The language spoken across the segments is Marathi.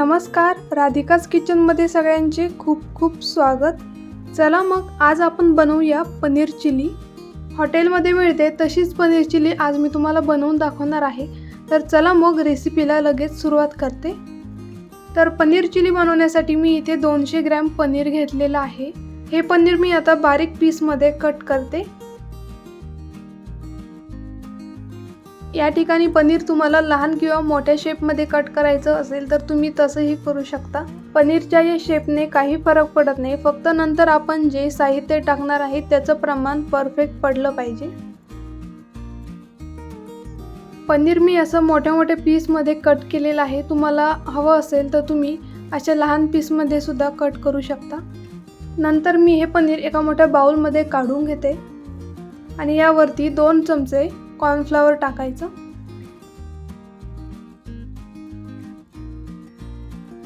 नमस्कार राधिकाच किचनमध्ये सगळ्यांचे खूप खूप स्वागत. चला मग आज आपण बनवूया पनीर चिली. हॉटेलमध्ये मिळते तशीच पनीर चिली आज मी तुम्हाला बनवून दाखवणार आहे. तर चला मग रेसिपीला लगेच सुरुवात करते. तर पनीर चिली बनवण्यासाठी मी इथे दोनशे ग्रॅम पनीर घेतलेलं आहे. हे पनीर मी आता बारीक पीसमध्ये कट करते. या ठिकाणी पनीर तुम्हाला लहान किंवा मोठ्या शेपमध्ये कट करायचं असेल तर तुम्ही तसंही करू शकता. पनीरच्या या शेपने काही फरक पडत नाही. फक्त नंतर आपण जे साहित्य टाकणार आहे त्याचं प्रमाण परफेक्ट पडलं पाहिजे. पनीर मी असं मोठ्या मोठ्या पीसमध्ये कट केलेलं आहे. तुम्हाला हवं असेल तर तुम्ही अशा लहान पीसमध्ये सुद्धा कट करू शकता. नंतर मी हे पनीर एका मोठ्या बाउलमध्ये काढून घेते. आणि यावरती दोन चमचे कॉर्नफ्लॉवर टाकायचं.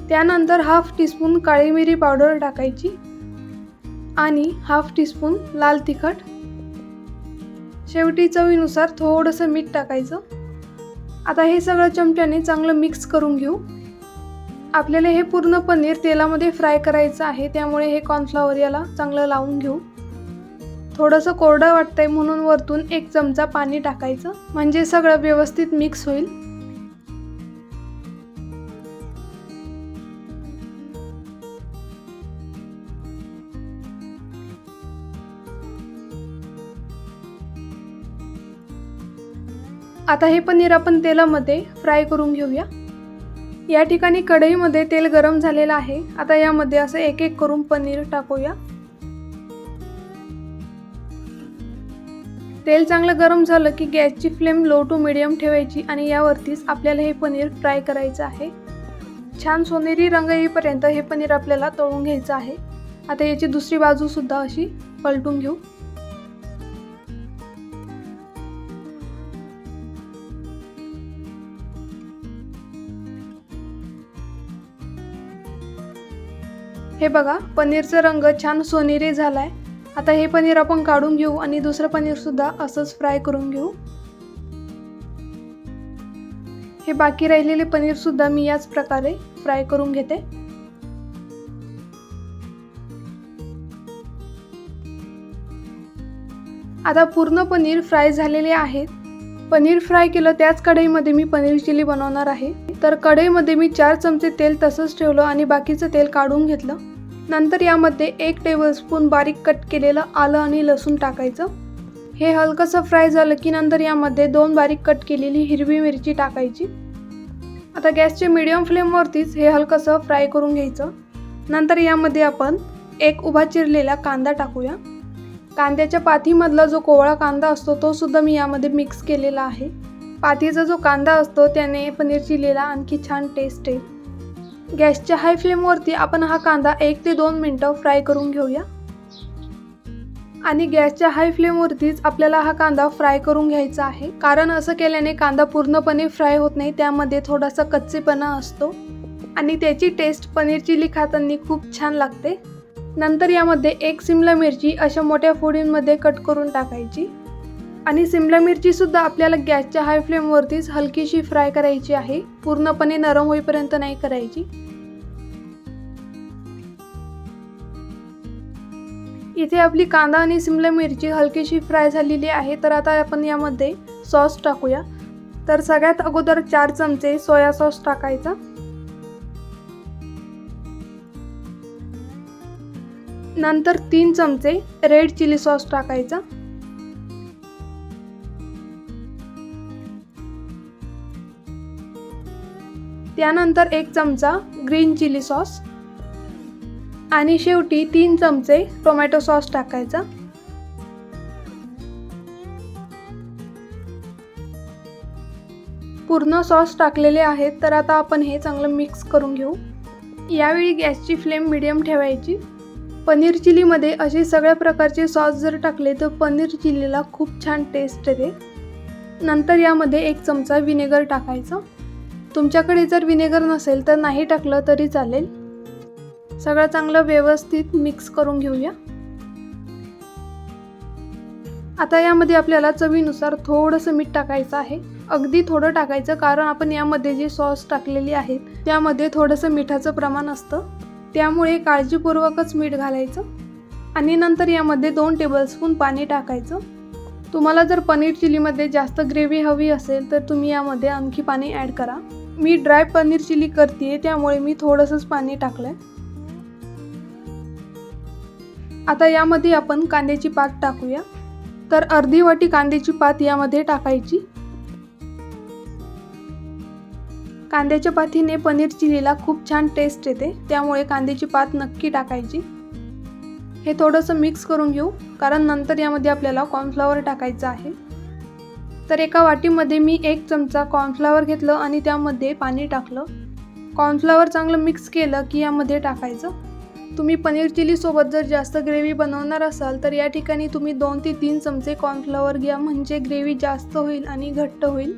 त्यानंतर हाफ टीस्पून काळी मिरी पावडर टाकायची आणि हाफ टीस्पून लाल तिखट. शेवटी चवीनुसार थोडंसं मीठ टाकायचं. आता हे सगळं चमच्याने चांगलं मिक्स करून घेऊ. आपल्याला हे पूर्ण पनीर तेलामध्ये फ्राय करायचं आहे त्यामुळे हे कॉर्नफ्लॉवर याला चांगलं लावून घेऊ. थोडंसं कोरडं वाटतंय म्हणून वरतून एक चमचा पाणी टाकायचं. म्हणजे सगळं व्यवस्थित मिक्स होईल. आता हे पनीर आपण तेलामध्ये फ्राय करून घेऊया. या ठिकाणी कढईमध्ये तेल गरम झालेलं आहे. आता यामध्ये असं एक एक करून पनीर टाकूया. तेल चांगलं गरम झालं की गॅसची फ्लेम लो टू मिडियम ठेवायची आणि यावरतीच आपल्याला हे पनीर फ्राय करायचं आहे. छान सोनेरी रंग येईपर्यंत हे पनीर आपल्याला तळून घ्यायचं आहे. आता याची दुसरी बाजूसुद्धा अशी पलटून घेऊ. हे बघा पनीरचा रंग छान सोनेरी झाला आहे आता हे पनीर आपण काढून घेऊ आणि दुसरं पनीरसुद्धा असंच फ्राय करून घेऊ. हे बाकी राहिलेले पनीरसुद्धा मी याच प्रकारे फ्राय करून घेते. आता पूर्ण पनीर फ्राय झालेले आहेत. पनीर फ्राय केलं त्याच कढईमध्ये मी पनीर चिली बनवणार आहे. तर कढईमध्ये मी चार चमचे तेल तसंच ठेवलं आणि बाकीचं तेल काढून घेतलं. नंतर यामध्ये एक टेबलस्पून बारीक कट केलेलं आलं आणि लसूण टाकायचं. हे हलकंसं फ्राय झालं की नंतर यामध्ये दोन बारीक कट केलेली हिरवी मिरची टाकायची. आता गॅसच्या मिडियम फ्लेमवरतीच हे हलकंसं फ्राय करून घ्यायचं. नंतर यामध्ये आपण एक उभा चिरलेला कांदा टाकूया. कांद्याच्या पाथीमधला जो कोवळा कांदा असतो तो सुद्धा मी यामध्ये मिक्स केलेला आहे. पाथीचा जो कांदा असतो त्याने पनीर चिलीला आणखी छान टेस्ट येईल गॅसच्या हाय फ्लेमवरती आपण हा कांदा एक ते दोन मिनटं फ्राय करून घेऊया. आणि गॅसच्या हाय फ्लेमवरतीच आपल्याला हा कांदा फ्राय करून घ्यायचा आहे. कारण असं केल्याने कांदा पूर्णपणे फ्राय होत नाही त्यामध्ये थोडासा कच्चेपणा असतो. आणि त्याची टेस्ट पनीर चिली खाताना खूप छान लागते. नंतर यामध्ये एक सिमला मिरची अशा मोठ्या फोडींमध्ये कट करून टाकायची. आणि सिमला मिरची सुद्धा आपल्याला गॅसच्या हाय फ्लेमवरतीच हलकीशी फ्राय करायची आहे. पूर्णपणे नरम होईपर्यंत नाही करायची. इथे आपली कांदा आणि सिमला मिरची हलकीशी फ्राय झालेली आहे. तर आता आपण यामध्ये सॉस टाकूया. तर सगळ्यात अगोदर चार चमचे सोया सॉस टाकायचा. नंतर तीन चमचे रेड चिली सॉस टाकायचा. त्यानंतर एक चमचा ग्रीन चिली सॉस आणि शेवटी तीन चमचे टोमॅटो सॉस टाकायचा. पूर्ण सॉस टाकलेले आहेत तर आता आपण हे चांगलं मिक्स करून घेऊ. यावेळी गॅसची फ्लेम मिडियम ठेवायची. पनीर चिलीमध्ये असे सगळ्या प्रकारचे सॉस जर टाकले तर पनीर चिलीला खूप छान टेस्ट येते. नंतर यामध्ये एक चमचा विनेगर टाकायचं. तुमच्याकडे जर विनेगर नसेल तर नाही टाकलं तरी चालेल. सगळं चांगलं व्यवस्थित मिक्स करून घेऊया. आता यामध्ये आपल्याला चवीनुसार थोडंसं मीठ टाकायचं आहे. अगदी थोडं टाकायचं कारण आपण यामध्ये जे सॉस टाकलेली आहेत त्यामध्ये थोडंसं मिठाचं प्रमाण असतं. त्यामुळे काळजीपूर्वकच मीठ घालायचं आणि नंतर यामध्ये दोन टेबलस्पून पाणी टाकायचं. तुम्हाला जर पनीर चिलीमध्ये जास्त ग्रेव्ही हवी असेल तर तुम्ही यामध्ये आणखी पाणी ॲड करा. मी ड्राय पनीर चिली करते त्यामुळे मी थोडंसंच पाणी टाकलं आहे आता यामध्ये आपण कांद्याची पात टाकूया. तर अर्धी वाटी कांद्याची पात यामध्ये टाकायची. कांद्याच्या पातीने पनीर चिलीला खूप छान टेस्ट येते त्यामुळे कांद्याची पात नक्की टाकायची. हे थोडंसं मिक्स करून घेऊ कारण नंतर यामध्ये आपल्याला कॉर्नफ्लॉवर टाकायचं आहे. तर एका वाटीमध्ये मी एक चमचा कॉर्नफ्लॉवर घेतलं आणि त्यामध्ये पाणी टाकलं. कॉर्नफ्लॉवर चांगलं मिक्स केलं की यामध्ये टाकायचं. तुम्ही पनीर चिलीसोबत जर जास्त ग्रेव्ही बनवणार असाल तर या ठिकाणी तुम्ही दोन ते तीन चमचे कॉर्नफ्लॉवर घ्या म्हणजे ग्रेव्ही जास्त होईल आणि घट्ट होईल.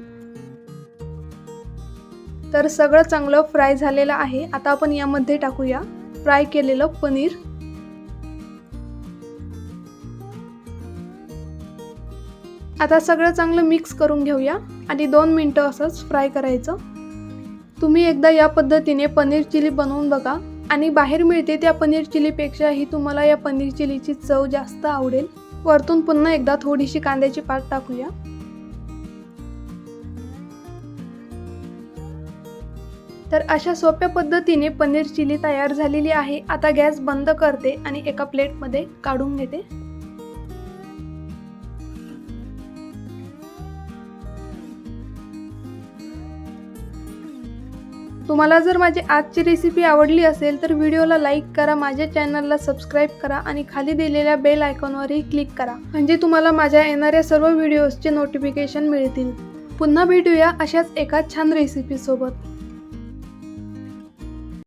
तर सगळं चांगलं फ्राय झालेलं आहे. आता आपण यामध्ये टाकूया. फ्राय केलेलं पनीर. आता सगळं चांगलं मिक्स करून घेऊया आणि दोन मिनटं असंच फ्राय करायचं. तुम्ही एकदा या पद्धतीने पनीर चिली बनवून बघा आणि बाहेर मिळते त्या पनीर चिलीपेक्षाही तुम्हाला या पनीर चिलीची चव जास्त आवडेल. वरतून पुन्हा एकदा थोडीशी कांद्याची पात टाकूया. तर अशा सोप्या पद्धतीने पनीर चिली तयार झालेली आहे. आता गॅस बंद करते आणि एका प्लेटमध्ये काढून घेते. तुम्हाला जर माझी आजची रेसिपी आवडली असेल तर व्हिडिओला लाईक करा माझ्या चॅनलला सबस्क्राईब करा आणि खाली दिलेल्या बेल आयकॉनवरही क्लिक करा. म्हणजे तुम्हाला माझ्या येणाऱ्या सर्व व्हिडिओजचे नोटिफिकेशन मिळतील. पुन्हा भेटूया अशाच एका छान रेसिपीसोबत